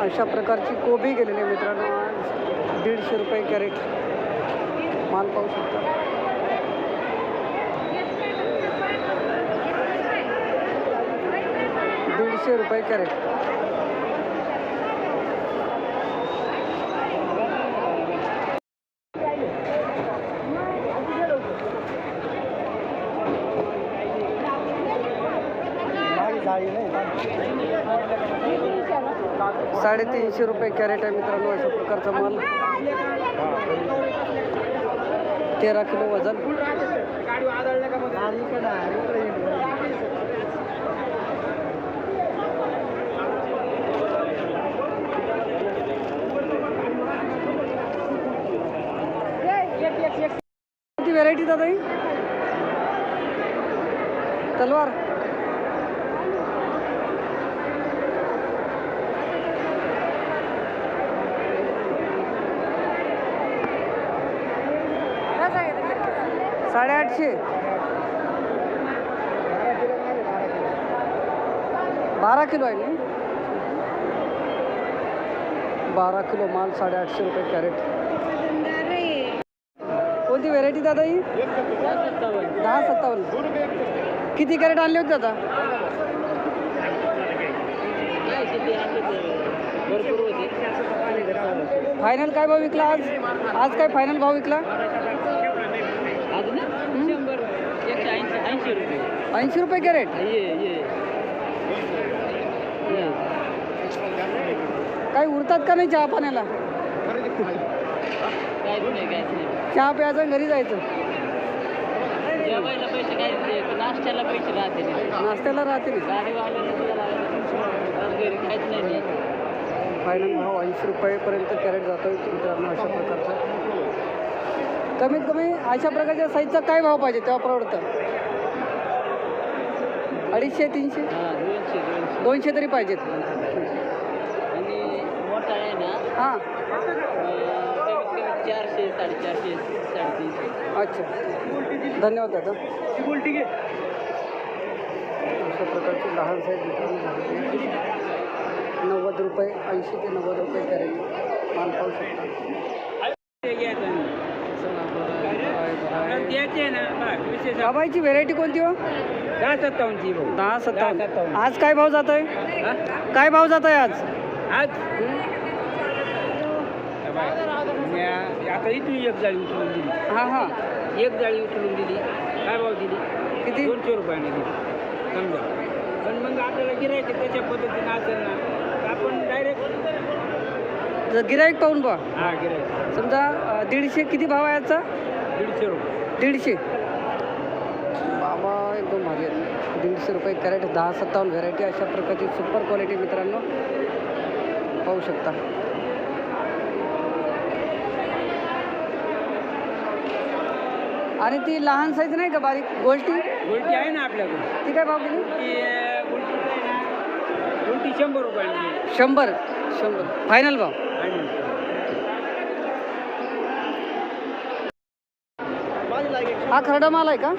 अशा प्रकारची कोबी गेलेली आहे मित्रांनो. आज दीडशे रुपये कॅरेट. माल पाहू शकता. दीडशे रुपये कॅरेट. साडेतीनशे रुपये कॅरेट आहे मित्रांनो अशा प्रकारचा माल. तेरा किलो वजन. कोणती व्हेरायटी दादा तलवार. आठशे. बारा किलो आहे ना? बारा किलो माल साडेआठशे रुपये कॅरेट. कोणती व्हेरायटी दादा ही? दहा सत्तावन्न. किती कॅरेट आणले होते दादा? फायनल काय भाव विकला आज? आज काय फायनल भाव विकला? ऐंशी रुपये कॅरेट. काही उरतात का नाही चहा पाण्याला? चहा प्यायचं घरी जायचं. नाश्त्याला पैसे राहते नाश्त्याला राहते फायनल भाव ऐंशी रुपयेपर्यंत कॅरेट जातो मित्रांनो अशा प्रकारचा. कमीत कमी अशा प्रकारच्या साईजचा काय भाव पाहिजे तेव्हा परवडतं? अडीचशे तीनशे? हां दोनशे दोनशे. दोनशे तरी पाहिजेत. आणि मोठा आहे ना? हां. अं, कमीत कमी चारशे साडेचारशे साडेतीनशे. अच्छा. धन्यवाद दादा. अशा प्रकारची लहान साईज आहे. नव्वद रुपये ऐंशी ते नव्वद रुपये कॅरेट माल पाहू शकता. बाबाईची व्हेरायटी कोणती हो? दहा सत्तावन्नची भाऊ. दहा सत्तावन्न. आज काय भाव जात आहे काय भाव जात आहे आज? आज आता इथून एक जाळी उचलून दिली. हां हां. एक जाळी उचलून दिली. काय भाव दिली? किती? दोनशे रुपयाने दिली. समजा. पण मग आपल्याला गिरायचे त्याच्या पद्धतीने असेल ना तर आपण डायरेक्ट जर गिराईक पाहून पहा हा गिरायचे समजा अं, दीडशे किती भाव आहे आजचा? दीडशे रुपये. दीडशे. एकदम भारी आहेत दीडशे रुपये कॅरेट दहा सत्तावन्न व्हेरायटी अशा प्रकारची सुपर क्वालिटी मित्रांनो पाहू शकता. आणि ती लहान साईज नाही का बारीक? गोल्टी उलटी आहे ना आपल्याकडे. ती काय भाव गेली ती अं, उलटी आहे ना उलटी शंभर रुपयाने दिली. शंभर. शंभर. फायनल भाव. हा खरडा माल आहे का?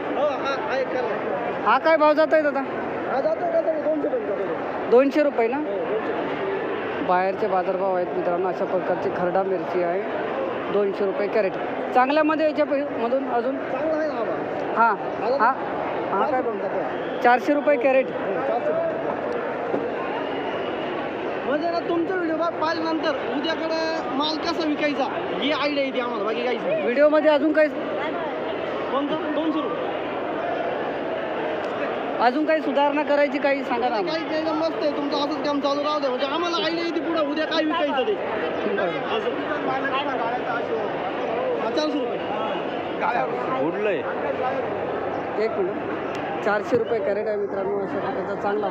हा काय भाव जात आहे दादा दोनशे रुपये ना? बाहेरचे बाजारभाव आहेत मित्रांनो अशा प्रकारची खरडा मिरची आहे. दोनशे रुपये कॅरेट. चांगल्यामध्ये याच्या पै- मधून अजून? हां हा हा काय चारशे रुपये कॅरेट. म्हणजे ना तुमचा व्हिडिओ पाहिल्यानंतर उद्याकडे माल कसा विकायचा ही आयडिया येते आम्हाला. बाकी काहीच व्हिडिओमध्ये अजून काही कोणतं? दोनशे रुपये. अजून काही सुधारणा करायची काही सांगा ना. काही काही मस्त आहे. तुमचं असंच काम चालू राहू दे. म्हणजे आम्हाला आयडिया येते पुढे उद्या काय विकायचं ते? असं चारशे रुपये एक मिनिट. चारशे रुपये कॅरेट आहे मित्रांनो अशा प्रकारचा चांगला.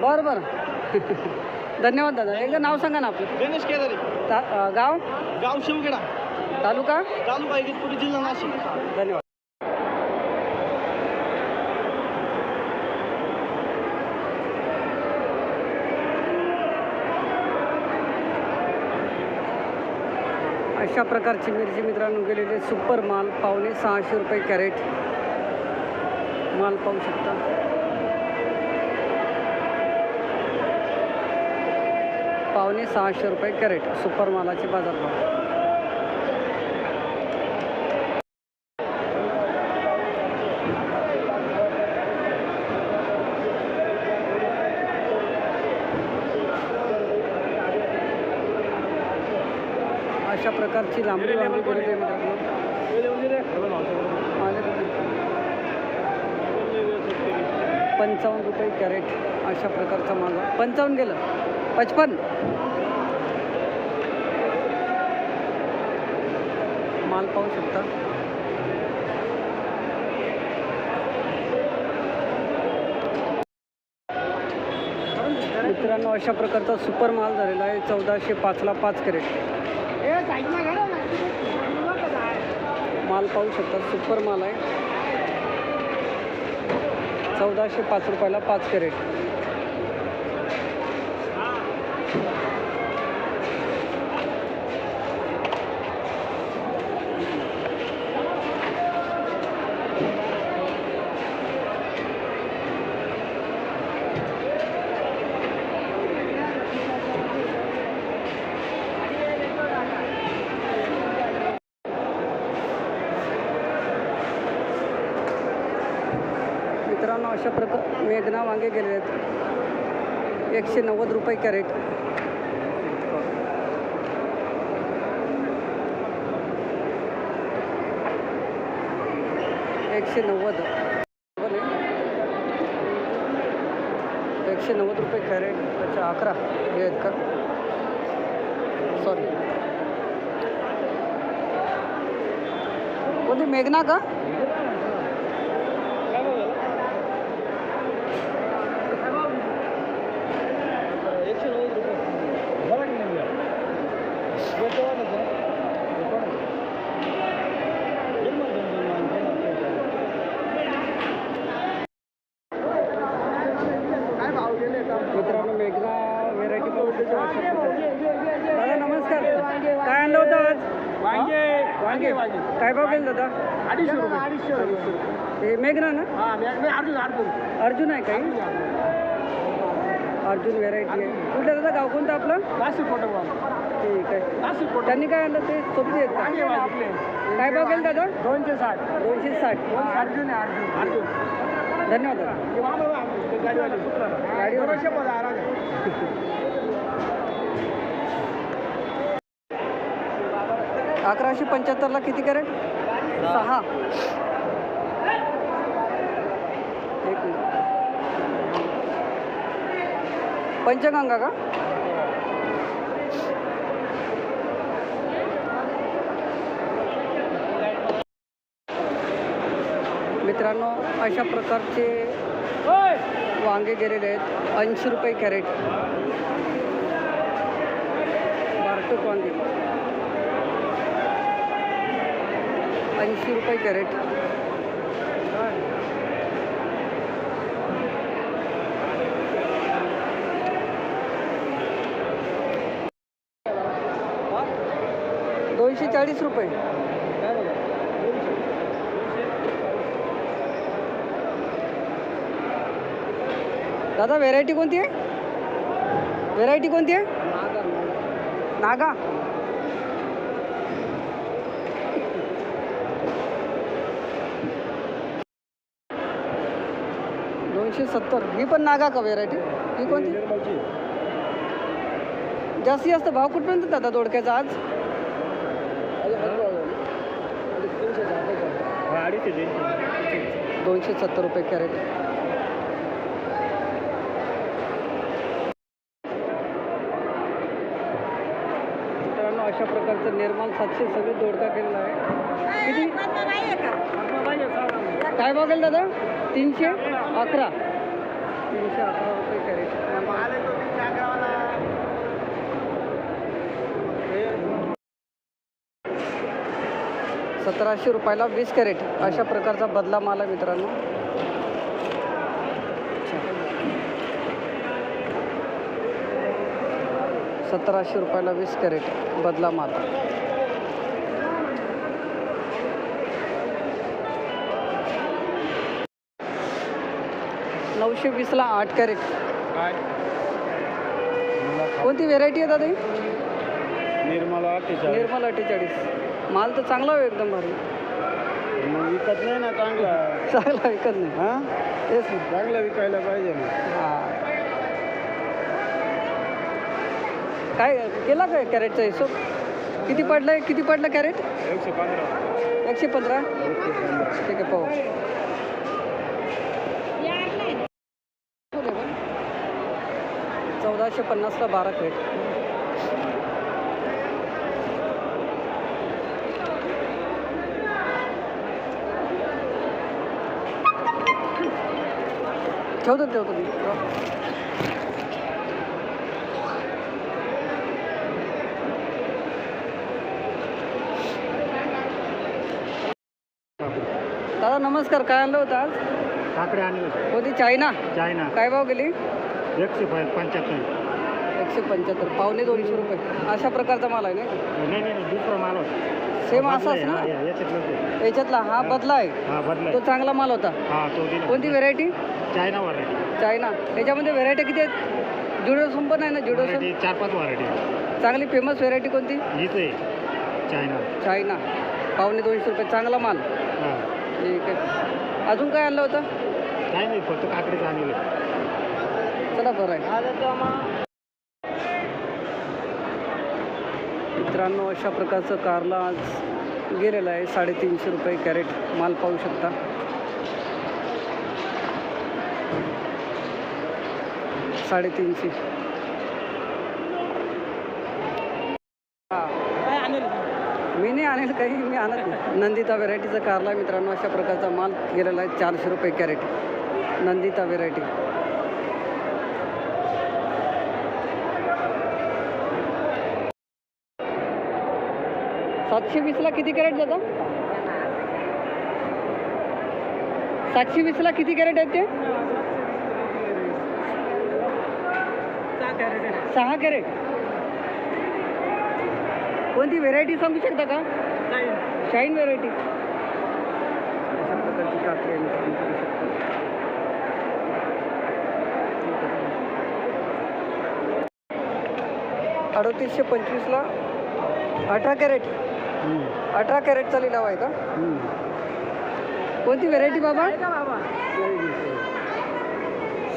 बरं बरं. धन्यवाद दादा. एकदा नाव सांगा ना आपलं. गणेश केदारे. ता गाव? गाव शिवखेडा तालुका? तालुका जिल्हा नाशिक. धन्यवाद. अशा प्रकारची मिरची मित्रांनो गेलेले सुपर माल पावणे सहाशे रुपये कॅरेट माल पाहू शकता. पावणे सहाशे रुपये कॅरेट सुपर मालाचे बाजारभाव. अशा प्रकारची लांबडी आले बघा. पंचावन्न रुपये कॅरेट अशा प्रकारचा माल. पंचावन्न गेलं. पचपन. माल पाहू शकता. मित्रांनो अशा प्रकारचा सुपर माल झालेला आहे. चौदाशे पाचला पाच कॅरेट. माल पाहू शकता सुपर माल आहे. चौदाशे पाच रुपयाला पाच कॅरेट मित्रांनो अशा प्रकार वांगे गेले आहेत एकशे नव्वद रुपये कॅरेट. एकशे नव्वद. एकशे नव्वद रुपये कॅरेट. त्याच्या अकरा. हे आहेत का? सॉरी कोणती मेघना का एकशे नव्वद काय भाव गेले का मित्रांनो मेघना व्हेरायटी दादा नमस्कार काय आणलं होतं आज वांगे वांगे काय भाव गेलं दादा? अडीचशे रुपये. अडीचशे रुपये. हे मेघना ना? हा अर्जुन अर्जुन. अर्जुन आहे काही अर्जुन व्हेरायटी आहे. कुठलं दादा? गाव कोणतं आपलं? नाशिक फोटो ठीक आहे. नाशिक फोटो त्यांनी काय आणलं? ते सोपी आहेत का? आपले. काय भाव गेलं दादा? दोनशे साठ. दोनशे साठ. अर्जुन आहे अर्जुन. अर्जुन. धन्यवाद दादा. गाडीवाले गाडीवाले. दोनशे मध्ये आराम आहे. अकराशे पंच्याहत्तरला किती कॅरेट? सहा. एक पंचगंगा का? मित्रांनो अशा प्रकारचे वांगे गेलेले आहेत. ऐंशी रुपये कॅरेट. वांगे. ऐंशी रुपये कॅरेट. दोनशे चाळीस रुपये. दादा व्हेरायटी कोणती आहे? व्हेरायटी कोणती आहे? नागा. दोनशे सत्तर. ही पण नागा का व्हेरायटी ही कोणती? जास्तीत जास्त भाव कुठपर्यंत दादा दोडक्याचा आज? दोनशे सत्तर रुपये कॅरेट. मित्रांनो अशा प्रकारचं निर्माल सातशे सगळे दोडका केलेला आहे. किती? काय बघेल दादा? तीनशे अकरा. तीनशे अकरा रुपये कॅरेट सतराशे रुपयाला वीस कॅरेट अशा प्रकारचा बदला माल आहे मित्रांनो. सतराशे रुपयाला वीस कॅरेट बदला माल. नऊशे वीसला आठ कॅरेट. काय? कोणती व्हेरायटी आहे दादा ही? निर्मला अठ्ठेचाळीस. निर्मल अठ्ठेचाळीस. माल तर चांगला आहे एकदम भारी. मग विकत नाही ना चांगला? चांगला विकत नाही. हा? तेच ना. चांगला विकायला पाहिजे ना. हा. काय केला काय कॅरेटचा हिशोब? किती पडलं किती पडलं कॅरेट? एकशे पंधरा? एकशे पंधरा. ठीक आहे पाहू. चौदाशे पन्नासला बारा क्रेट ठेवतो ठेवतो मी. दादा नमस्कार. काय आणलं होतं आज? काकडे आणले कोणती चायना? चायना. काय भाव गेली? एकशे पंच्याहत्तर. एकशे पंच्याहत्तर. पावणे दोनशे रुपये. अशा प्रकारचा माल आहे ना? नाही नाही दुसरा माल होता. सेम असाच ना? याच्यातलं याच्यातला हा बदला आहे हा बदला तो चांगला माल होता? हा तो दिला. कोणती व्हेरायटी चायना व्हरायटी चायना. त्याच्यामध्ये व्हेरायटी किती आहेत? जुडोसम पण आहे ना? जुडोसम व्हरायटी चार पाच व्हरायटी चांगली फेमस व्हेरायटी कोणती? हीच आहे चायना. चायना. पावणे दोनशे रुपये. चांगला माल. हा. ठीक आहे. अजून काय आणलं होतं? काय नाही फक्त काकडेच आणले चला बरं आहे. मित्रांनो अशा प्रकारचं कारला आज गेलेलं आहे साडेतीनशे रुपये कॅरेट. माल पाहू शकता. साडेतीनशे. हां मी नाही आणेल काही मी आणत नाही. नंदिता व्हेरायटीचा कारला मित्रांनो अशा प्रकारचा माल गेलेला आहे चारशे रुपये कॅरेट. नंदिता व्हेरायटी. सातशे वीसला किती कॅरेट जातं? सातशे वीसला किती कॅरेट आहेत ते? सहा कॅरेट. कोणती व्हेरायटी सांगू शकता का? शाईन व्हेरायटी अडतीसशे पंचवीसला अठरा कॅरेट. अठरा कॅरेटचा लिलाव आहे का? कोणती व्हेरायटी बाबा?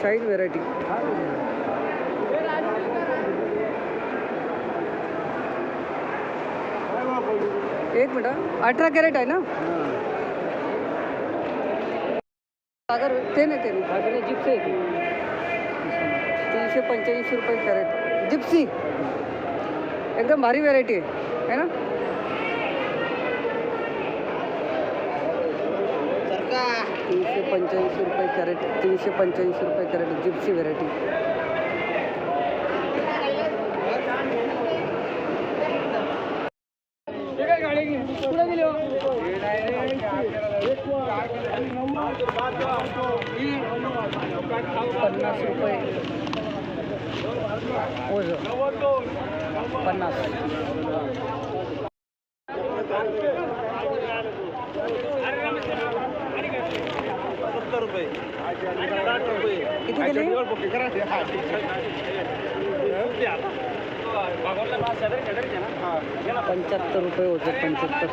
शाईन व्हेरायटी एक मिनिट अठरा कॅरेट आहे ना? सागर ते नाही ते. नाही जिप्सी तीनशे पंच्याऐंशी रुपये कॅरेट. जिप्सी. एकदम भारी व्हेरायटी आहे है ना? तीनशे पंच्याऐंशी रुपये कॅरेट तीनशे पंच्याऐंशी रुपये कॅरेट जिप्सी व्हेरायटी पन्नास रुपये. पन्नास. रुपये. साठ रुपये किती गेले? पंच्याहत्तर रुपये होते पंच्याहत्तर.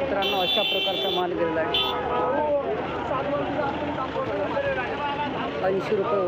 मित्रांनो अशा प्रकारचा माल गेलेला आहे. ऐंशी रुपये